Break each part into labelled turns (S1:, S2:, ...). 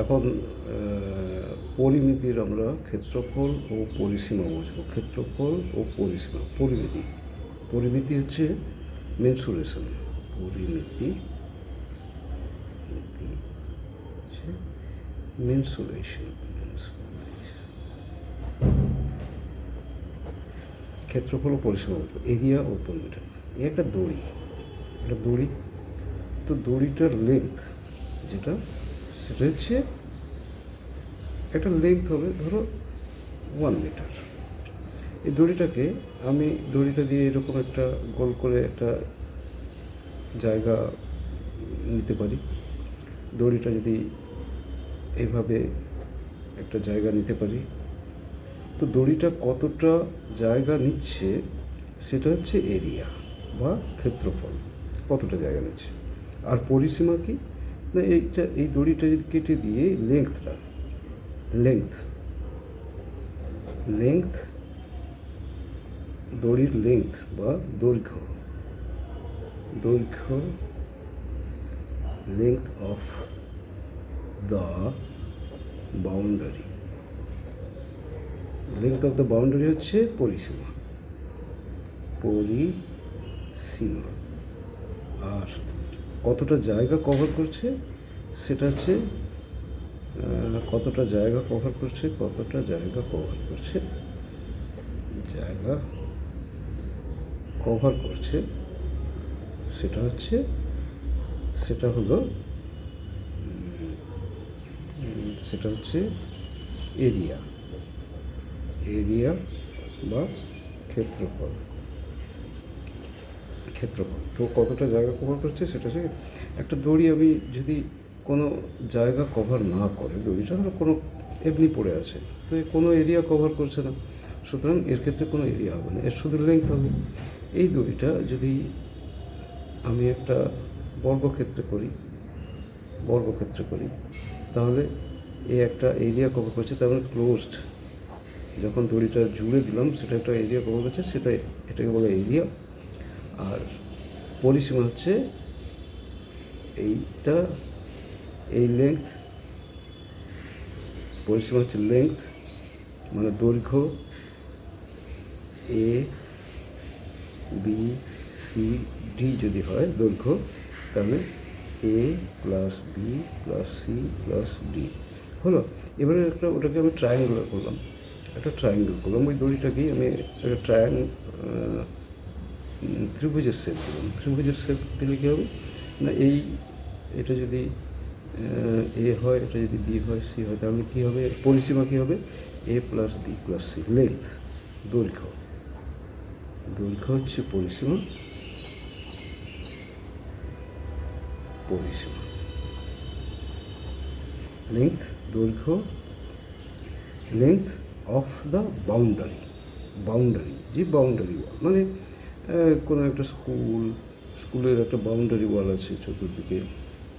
S1: এখন পরিমিতির আমরা ক্ষেত্রফল ও পরিসীমা বুঝব। ক্ষেত্রফল ও পরিসীমা, পরিমিতি। পরিমিতি হচ্ছে মেনসুরেশন পরিমিতি ক্ষেত্রফল ও পরিসীমা এরিয়া ও পরিমিতি এই একটা দড়ি একটা দড়ি। তো দড়িটার লেন্থ যেটা সেটা হচ্ছে একটা লেন্থ হবে, ধরো ওয়ান মিটার এই দড়িটাকে আমি দড়িটা দিয়ে এরকম একটা গোল করে একটা জায়গা নিতে পারি। দড়িটা যদি এইভাবে একটা জায়গা নিতে পারি। তো দড়িটা কতটা জায়গা নিচ্ছে সেটা হচ্ছে এরিয়া বা ক্ষেত্রফল। কতটা জায়গা নিচ্ছে? আর পরিসীমা কি? না, এইটা, এই দড়িটা যদি কেটে দিয়ে লেংথটা লেংথ লেংথ দড়ির লেংথ বা দৈর্ঘ্য দৈর্ঘ্য length of the boundary length of the boundary হচ্ছে পরিসীমা পরিসীমা, আর কতটা জায়গা কভার করছে, সেটা হচ্ছে কতটা জায়গা কভার করছে, কতটা জায়গা কভার করছে, জায়গা কভার করছে, সেটা হচ্ছে, সেটা হলো সেটা হচ্ছে এরিয়া এরিয়া বা ক্ষেত্রফল। ক্ষেত্রফল। তো কতটা জায়গা কভার করছে সেটা হচ্ছে একটা দড়ি আমি যদি কোনো জায়গা কভার না করে, দড়িটা কোনো এমনি পড়ে আছে, তো কোনো এরিয়া কভার করছে না। সুতরাং এর ক্ষেত্রে কোনো এরিয়া হবে না, এর শুধু লেংথ হবে। এই দড়িটা যদি আমি একটা বর্গক্ষেত্রে করি বর্গক্ষেত্রে করি, তাহলে এই একটা এরিয়া কভার করছে, তার মানে ক্লোজড যখন দড়িটা জুড়ে দিলাম, সেটা একটা এরিয়া কভার করছে, সেটা এটাকে বলে এরিয়া আর পরিসীমা হচ্ছে এইটা, এই লেংথ পরিসীমা হচ্ছে লেংথ মানে দৈর্ঘ্য এ বি সি ডি যদি হয়, দৈর্ঘ্য, তাহলে A plus B plus C plus D হলো? এবারে একটা, ওটাকে আমি ট্রায়াঙ্গুলার করলাম। একটা ট্রায়াঙ্গেল করলাম। ওই দড়িটাকেই আমি একটা ট্রায়াং ত্রিভুজের শেপ দিলাম ত্রিভুজের শেপ দিলে কী হবে? না, এই, এটা যদি এ হয়, এটা যদি বি হয়, সি হয়, তাহলে কী হবে? পরিসীমা কী হবে? A plus B plus C. Length দৈর্ঘ্য। দৈর্ঘ্য হচ্ছে পরিসীমা। পরিসীমা। লেন্থ দৈর্ঘ্য। Length of the boundary boundary যে বাউন্ডারি মানে কোনো একটা স্কুল স্কুলের একটা বাউন্ডারি ওয়াল আছে চতুর্দিকে।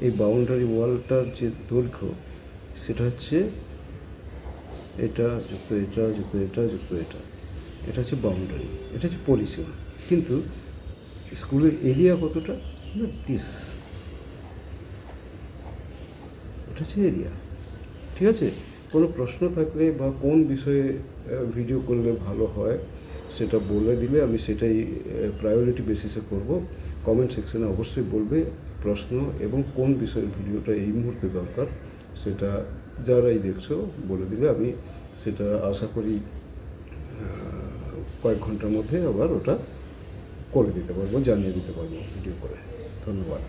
S1: এই বাউন্ডারি ওয়ালটার যে দৈর্ঘ্য, সেটা হচ্ছে এটা যুক্ত এটা যুক্ত এটা যুক্ত এটা। এটা হচ্ছে বাউন্ডারি এটা হচ্ছে পরিসীমা। কিন্তু স্কুলের এরিয়া কতটা? না দিস এটা হচ্ছে এরিয়া ঠিক আছে? কোনো প্রশ্ন থাকলে বা কোন বিষয়ে ভিডিও করলে ভালো হয় সেটা বলে দিলে আমি সেটাই প্রায়োরিটি বেসিসে করব। কমেন্ট সেকশনে অবশ্যই বলবে প্রশ্ন এবং কোন বিষয়ের ভিডিওটা এই মুহূর্তে দরকার সেটা যারাই দেখছ বলে দিলে আমি সেটা আশা করি কয়েক ঘণ্টার মধ্যে আবার ওটা করে দিতে পারব, জানিয়ে দিতে পারব ভিডিও করে। ধন্যবাদ।